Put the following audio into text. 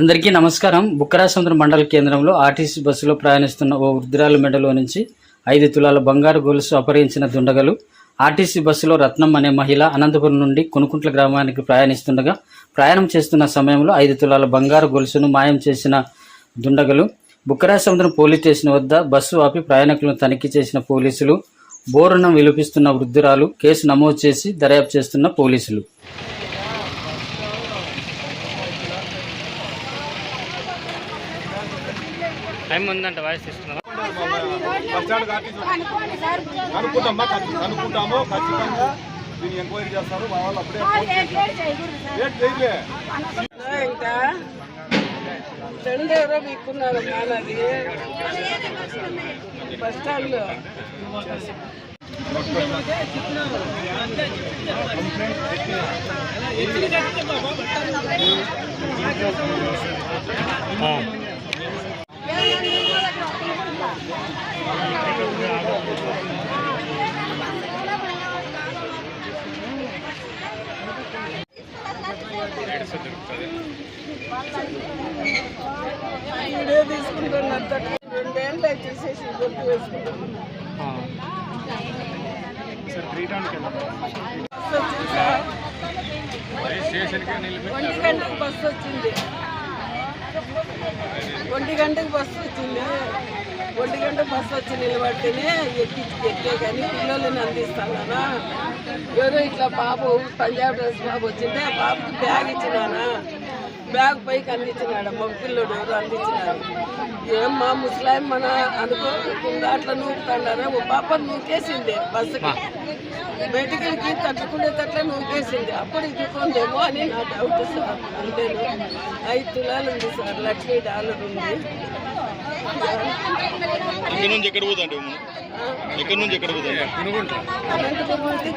అందరికీ నమస్కారం. బుక్కరాసముద్రం మండల కేంద్రంలో ఆర్టీసీ బస్సులో ప్రయాణిస్తున్న ఓ వృద్ధురాలు మెడలో నుంచి ఐదు తులాల బంగారు గొలుసు అపహరించిన దుండగలు ఆర్టీసీ బస్సులో రత్నం అనే మహిళ అనంతపురం నుండి కొనుకుంట్ల గ్రామానికి ప్రయాణిస్తుండగా ప్రయాణం చేస్తున్న సమయంలో ఐదు తులాల బంగారు గొలుసును మాయం చేసిన దుండగలు బుక్కరాసముద్రం పోలీస్ స్టేషన్ వద్ద బస్సు ఆపి ప్రయాణికులను తనిఖీ చేసిన పోలీసులు బోరునం విలుపిస్తున్న వృద్ధురాలు కేసు నమోదు చేసి దర్యాప్తు చేస్తున్న పోలీసులు. టైం ఉందంట వాయిస్ ఆర్టీసీ కనుక్కుంటామా కనుక్కుంటాము ఖచ్చితంగా దీన్ని ఎంక్వైరీ చేస్తారు. మా వాళ్ళు అప్పుడే ఇంకా ఎవరో మీకున్నారు మానది బస్ స్టాండ్లో. తీసుకుంటున్నంత రెండేళ్ళు తీసేసి గుర్తు వేసుకుంటాను బస్సు వచ్చింది ఒంటి గంటకు బస్సు వచ్చింది ఒంటి గంటకు బస్సు వచ్చింది. ఒంటి గంట బస్సు వచ్చి నిలబడితేనే ఎక్కి ఎక్కే కానీ పిల్లల్ని అందిస్తానా ఎవరో ఇట్లా బాబు పంజాబ్ డ్రెస్ బాబు వచ్చింటే ఆ బాబుకి బ్యాగ్ ఇచ్చినానా? బ్యాగ్ పైకి అందించినాడు మగ పిల్లడు ఎవరు అందించినాడు. ఏం మా ముసలాయన్ మన అనుకోకుండా అట్లా నూకుతాడారా? ఓ పాప నూకేసింది బస్సుకి. మెడికల్కి తట్టుకునేటట్లే నూకేసింది. అప్పుడు ఇదికుందేమో అని నా డౌట్ సార్. అంతేను? ఐదు తులాలు ఉంది సార్ లక్ష్మీ డాలర్ ఉంది. ఇక్కడ నుంచి ఎక్కడ పోతాండి ఎక్కడి నుంచి ఎక్కడ పోతాండి అనంతపురం నుండి